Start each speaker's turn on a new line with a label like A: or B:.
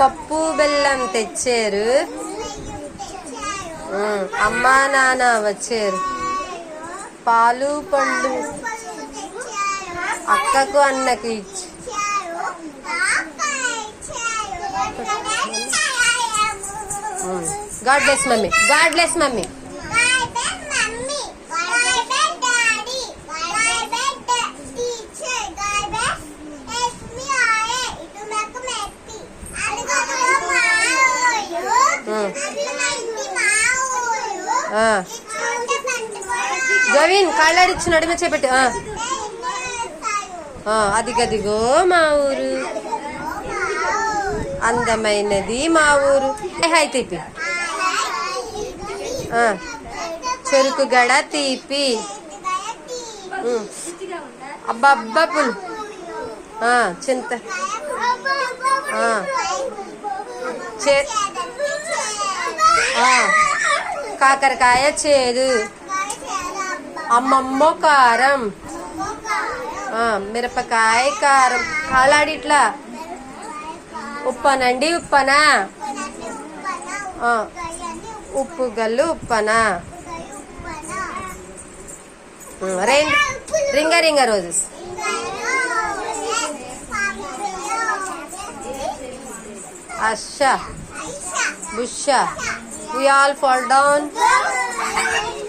A: పప్పు బెల్లం తెచ్చారు. అమ్మా నాన్న వచ్చారు. పాలు పండ్లు అక్కకు అన్నకి ఇచ్చి. God bless mummy God bless mummy. గవీన్ కాళ్ళాడిచ్చి నడిమ చేపెట్టు అదిగదిగో మా ఊరు. అందమైనది మా ఊరు. ఏ హాయ్ తీపి. చెరుకు గడ తీపి. అబ్బా పులు. చింత. చే- కాకరకాయ చేదు. అమ్మమ్మ కారం. మిరపకాయ కారం. అలాడి ఇట్లా. ఉప్పనండి ఉప్పనా? ఉప్పు గల్లు ఉప్పనా? ఉమ్, ring a ring a roses అష. బుష. We all fall down.